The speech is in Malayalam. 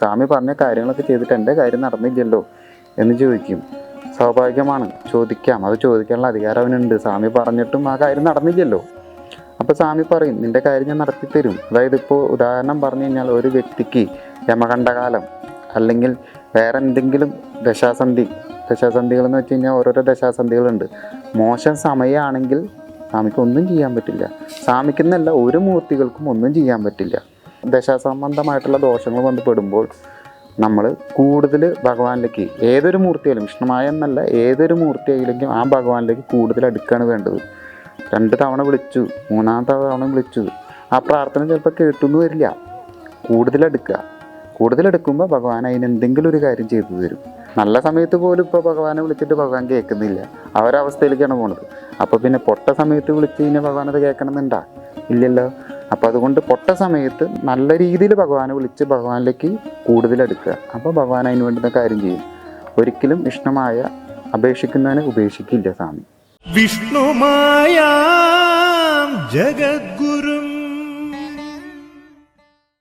സ്വാമി പറഞ്ഞ കാര്യങ്ങളൊക്കെ ചെയ്തിട്ട് എന്റെ കാര്യം നടന്നില്ലല്ലോ എന്ന് ചോദിക്കും. സ്വാഭാവികമാണ്. ചോദിക്കാം. അത് ചോദിക്കാനുള്ള അധികാരം അവനുണ്ട്. സ്വാമി പറഞ്ഞിട്ടും ആ കാര്യം നടന്നില്ലല്ലോ. അപ്പോൾ സ്വാമി പറയും നിന്റെ കാര്യം ഞാൻ നടത്തി തരും. അതായത് ഇപ്പോൾ ഉദാഹരണം പറഞ്ഞു കഴിഞ്ഞാൽ ഒരു വ്യക്തിക്ക് യമകണ്ഠകാലം അല്ലെങ്കിൽ വേറെ എന്തെങ്കിലും ദശാസന്ധി ദശാസന്ധികൾ എന്ന് വെച്ച് കഴിഞ്ഞാൽ ഓരോരോ ദശാസന്ധികളുണ്ട്. മോശം സമയമാണെങ്കിൽ സ്വാമിക്ക് ഒന്നും ചെയ്യാൻ പറ്റില്ല. സ്വാമിക്കെന്നല്ല ഒരു മൂർത്തികൾക്കും ഒന്നും ചെയ്യാൻ പറ്റില്ല. ദശാസംബന്ധമായിട്ടുള്ള ദോഷങ്ങൾ വന്ന് പെടുമ്പോൾ നമ്മൾ കൂടുതൽ ഭഗവാനിലേക്ക് ഏതൊരു മൂർത്തിയായാലും വിഷ്ണുമായ എന്നല്ല ഏതൊരു മൂർത്തിയായില്ലെങ്കിലും ആ ഭഗവാനിലേക്ക് കൂടുതൽ അടുക്കാണ് വേണ്ടത്. രണ്ട് തവണ വിളിച്ചു മൂന്നാമത്തെ തവണ വിളിച്ചു. ആ പ്രാർത്ഥന ചിലപ്പോൾ കേട്ടൊന്നും വരില്ല. കൂടുതലെടുക്കുക കൂടുതലെടുക്കുമ്പോൾ ഭഗവാൻ അതിന് എന്തെങ്കിലും ഒരു കാര്യം ചെയ്തു തരും. നല്ല സമയത്ത് പോലും ഇപ്പോൾ ഭഗവാനെ വിളിച്ചിട്ട് ഭഗവാൻ കേൾക്കുന്നില്ല. ആ ഒരവസ്ഥയിലേക്കാണ് പോണത്. അപ്പോൾ പിന്നെ പൊട്ട സമയത്ത് വിളിച്ച് കഴിഞ്ഞാൽ ഭഗവാൻ അത് കേൾക്കണമെന്നുണ്ടാ? ഇല്ലല്ലോ. അപ്പോൾ അതുകൊണ്ട് പൊട്ട സമയത്ത് നല്ല രീതിയിൽ ഭഗവാനെ വിളിച്ച് ഭഗവാനിലേക്ക് കൂടുതൽ എടുക്കുക അപ്പോൾ ഭഗവാൻ അതിന് വേണ്ടുന്ന കാര്യം ചെയ്യും. ഒരിക്കലും ഇഷ്ടമായ അപേക്ഷിക്കുന്നതിനെ ഉപേക്ഷിക്കില്ല സ്വാമി. വിഷ്ണുമായ ജഗദ്ഗുരു